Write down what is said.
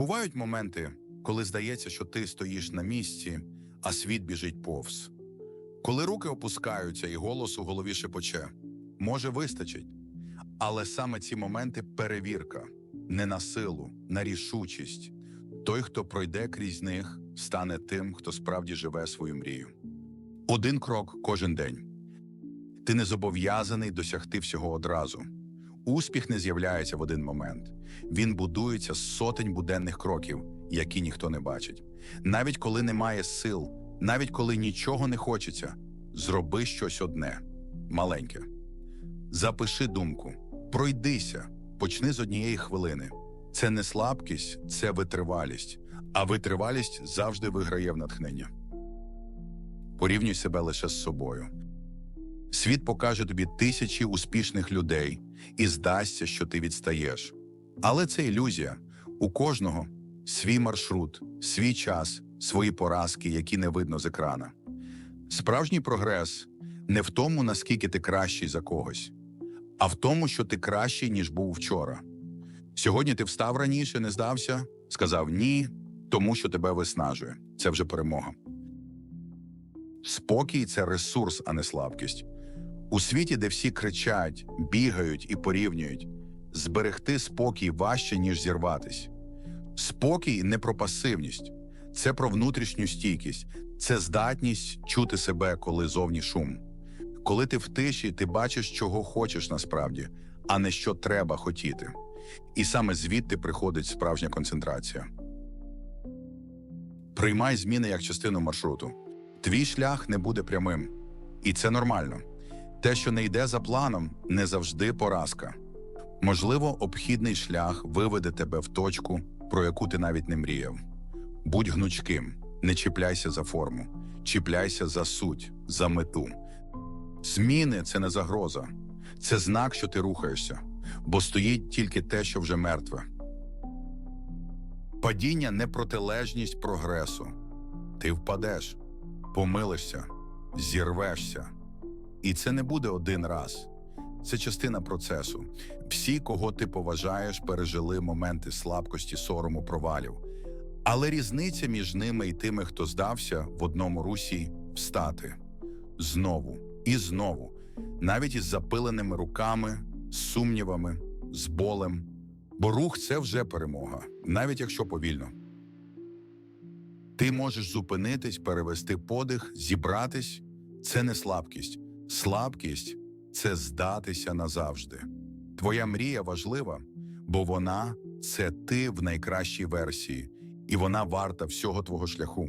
Бувають моменти, коли здається, що ти стоїш на місці, а світ біжить повз. Коли руки опускаються і голос у голові шепоче, може вистачить. Але саме ці моменти перевірка не на силу, на рішучість. Той, хто пройде крізь них, стане тим, хто справді живе свою мрію. Один крок кожен день. Ти не зобов'язаний досягти всього одразу. Успіх не з'являється в один момент. Він будується з сотень буденних кроків, які ніхто не бачить. Навіть коли немає сил, навіть коли нічого не хочеться, зроби щось одне маленьке. Запиши думку, пройдися, почни з однієї хвилини. Це не слабкість, це витривалість, а витривалість завжди виграє в натхнення. Порівнюй себе лише з собою. Світ покаже тобі тисячі успішних людей і здасться, що ти відстаєш. Але це ілюзія. У кожного свій маршрут, свій час, свої поразки, які не видно з екрана. Справжній прогрес не в тому, наскільки ти кращий за когось, а в тому, що ти кращий, ніж був вчора. Сьогодні ти встав раніше, не здався, сказав ні, тому що тебе виснажує. Це вже перемога. Спокій це ресурс, а не слабкість. У світі, де всі кричать, бігають і порівнюють, зберегти спокій важче, ніж зірватись. Спокій не про пасивність, це про внутрішню стійкість, це здатність чути себе, коли зовні шум. Коли ти в тиші, ти бачиш, чого хочеш насправді, а не що треба хотіти. І саме звідти приходить справжня концентрація. Приймай зміни як частину маршруту. Твій шлях не буде прямим, і це нормально. Те, що не йде за планом, не завжди поразка. Можливо, обхідний шлях виведе тебе в точку, про яку ти навіть не мріяв. Будь гнучким, не чіпляйся за форму, чіпляйся за суть, за мету. Зміни це не загроза, це знак, що ти рухаєшся, бо стоїть тільки те, що вже мертве. Падіння не протилежність прогресу. Ти впадеш, помилишся, зірвешся. І це не буде один раз. Це частина процесу. Всі, кого ти поважаєш, пережили моменти слабкості, сорому, провалів. Але різниця між ними і тими, хто здався в одному русі встати знову і знову, навіть із запиленими руками, сумнівами, з болем. Бо рух це вже перемога, навіть якщо повільно. Ти можеш зупинитись, перевести подих, зібратись це не слабкість. Слабкість це здатися назавжди. Твоя мрія важлива, бо вона це ти в найкращій версії, і вона варта всього твого шляху.